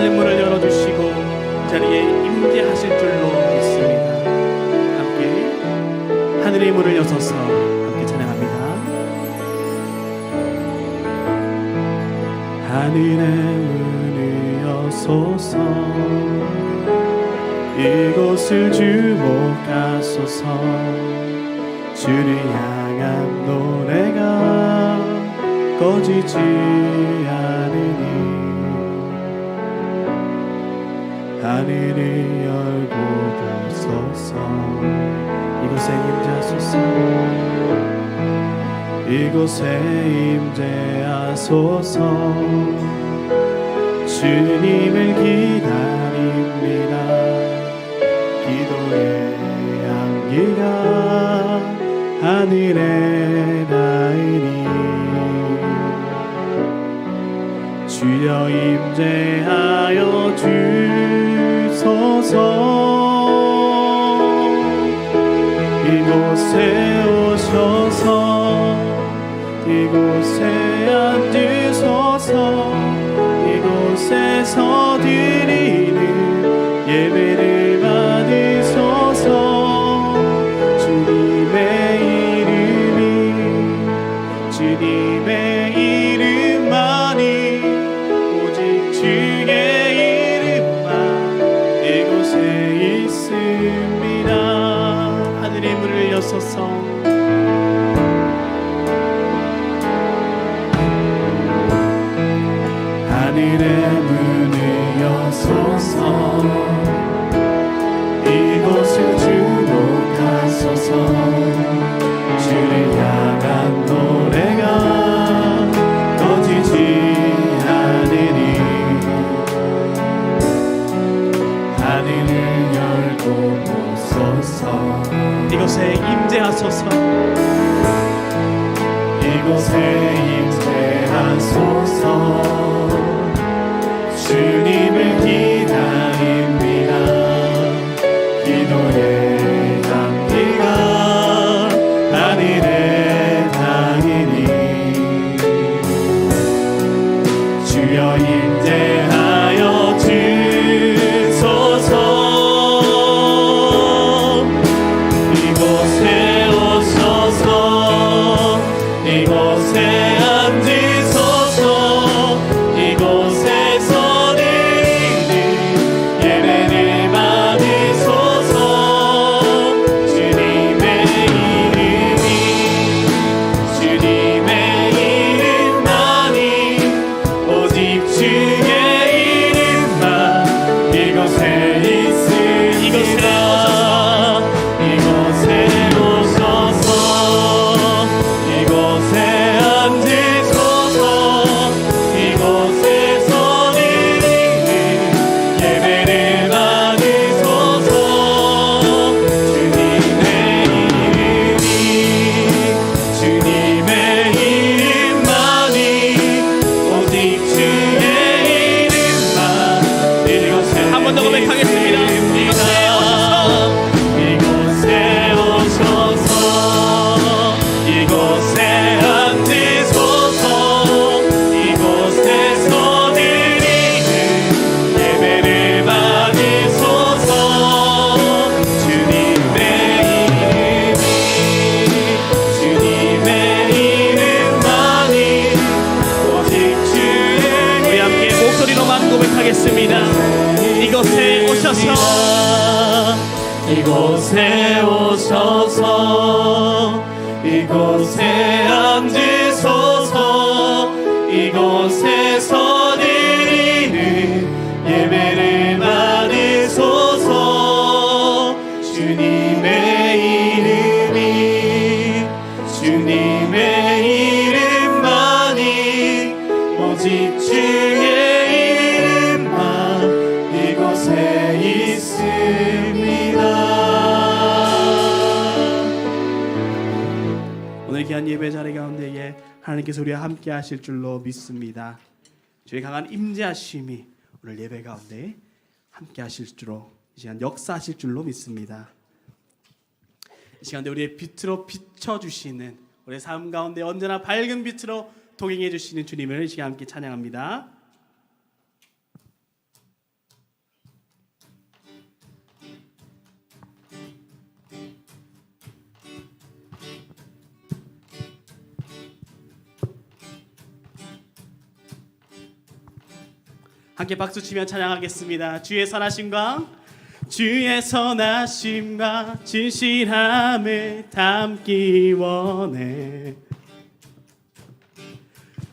하늘 문을 열어주시고 자리에 임재하실 줄로 믿습니다. 함께 하늘의 문을 여서서 함께 찬양합니다. 하늘의 문을 여소서 이곳을 주목하소서 주를 향한 노래가 꺼지지 하늘을 열고 보소서 이곳에 임재하소서. 이곳에 임재하소서. 주님을 기다립니다. 기도의 향기가 하늘에 닿으니 주여 임재하여 주 이곳에 오셔서 이곳에 앉으소서 이곳에서 보소서. 이곳에 임재하소서. 이곳에 임재하소서. 주님 이곳에 한번더고 오셔서. 이곳에 앉으소서. 이곳에서 하나님께서 우리와 함께 하실 줄로 믿습니다 주의 강한 임재하심이 오늘 예배 가운데 함께 하실 줄로 이 시간 역사하실 줄로 믿습니다 이 시간에 우리의 빛으로 비춰주시는 우리의 삶 가운데 언제나 밝은 빛으로 동행해 주시는 주님을 이 시간 함께 찬양합니다. 함께 박수 치며 찬양하겠습니다. 주의 선하심과 주의 선하심과 진실함을 담기 원해.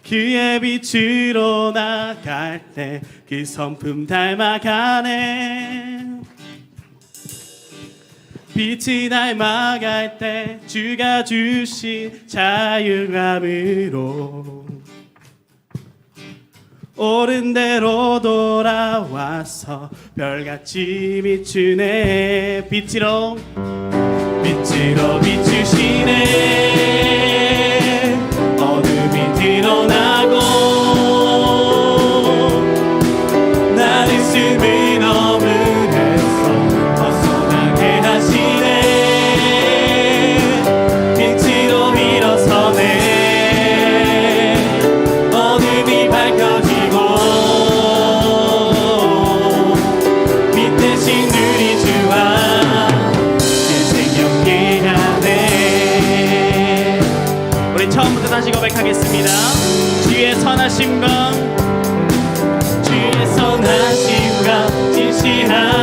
그의 빛으로 나갈 때 그 성품 닮아가네. 빛이 닮아갈 때 주가 주신 자유감으로 옳은 대로 돌아와서 별같이 비추네. 빛으로 빛으로 비추시네 다시 고백하겠습니다. 주의 선하심과 주의 선하심과 진실함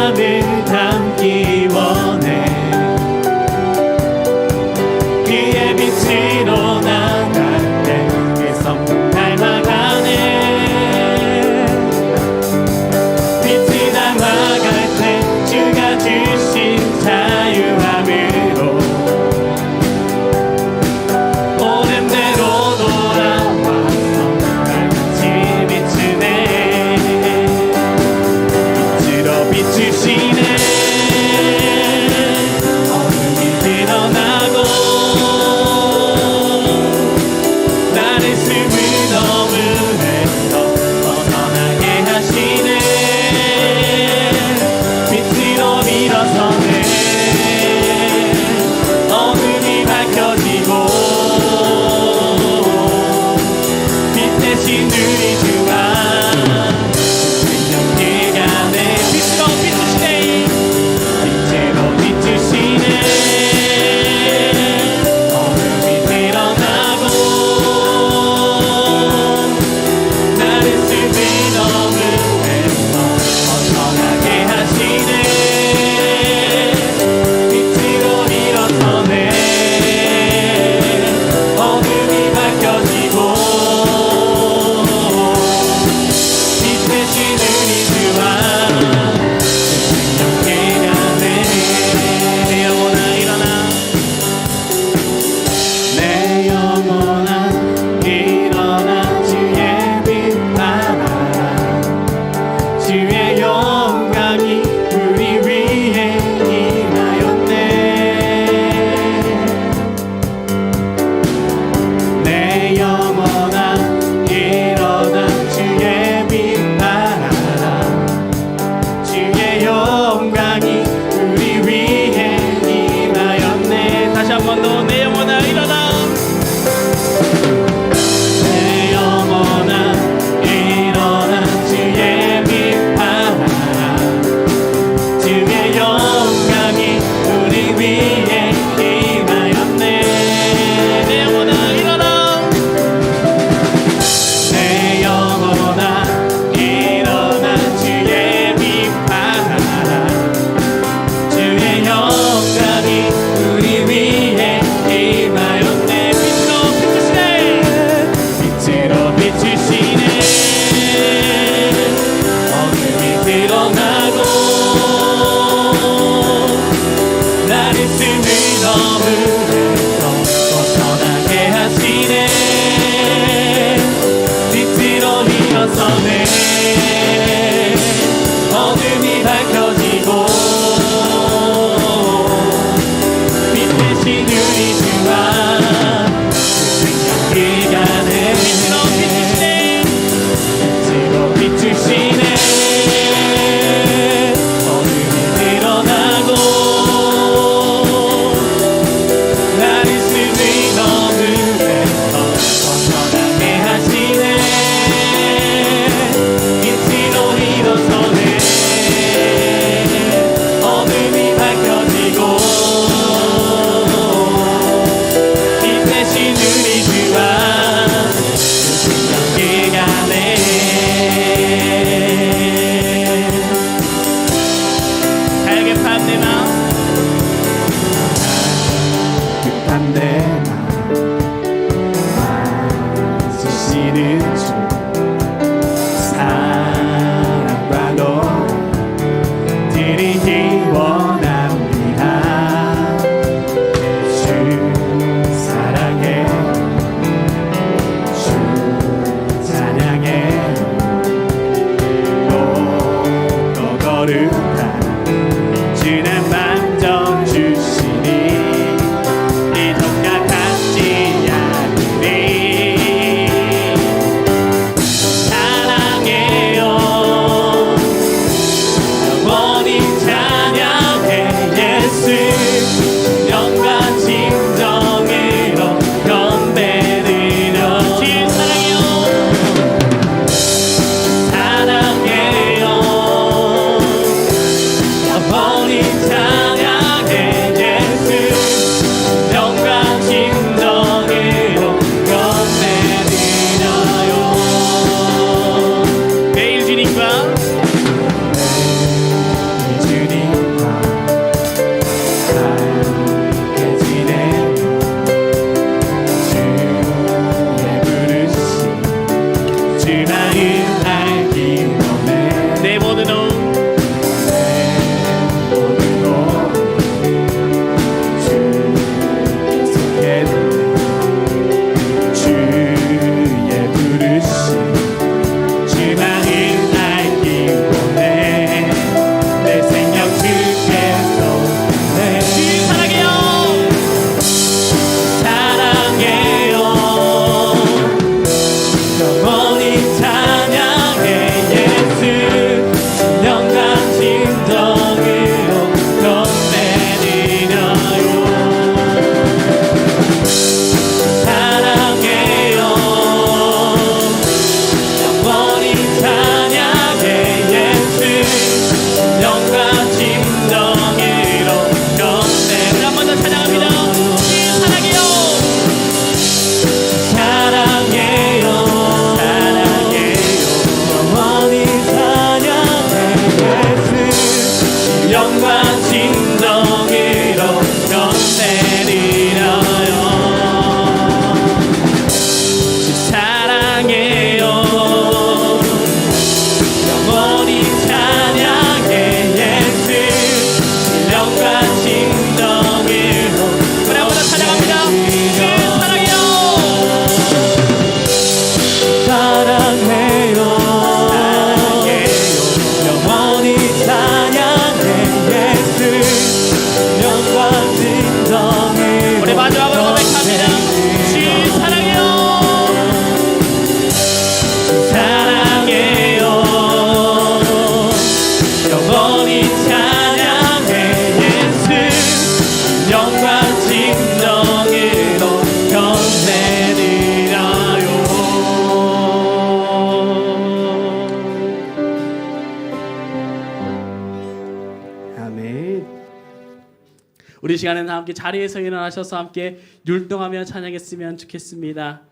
우리 시간에는 함께 자리에서 일어나셔서 함께 율동하며 찬양했으면 좋겠습니다.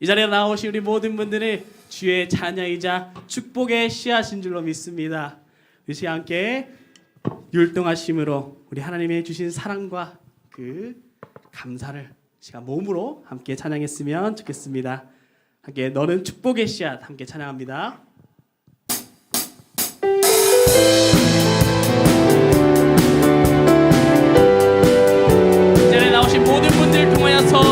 이 자리에 나오신 우리 모든 분들이 주의 찬양이자 축복의 씨앗인 줄로 믿습니다. 우리 시간 함께 율동하심으로 우리 하나님이 주신 사랑과 그 감사를 시간 몸으로 함께 찬양했으면 좋겠습니다. 함께 너는 축복의 씨앗 함께 찬양합니다. vergonha é só.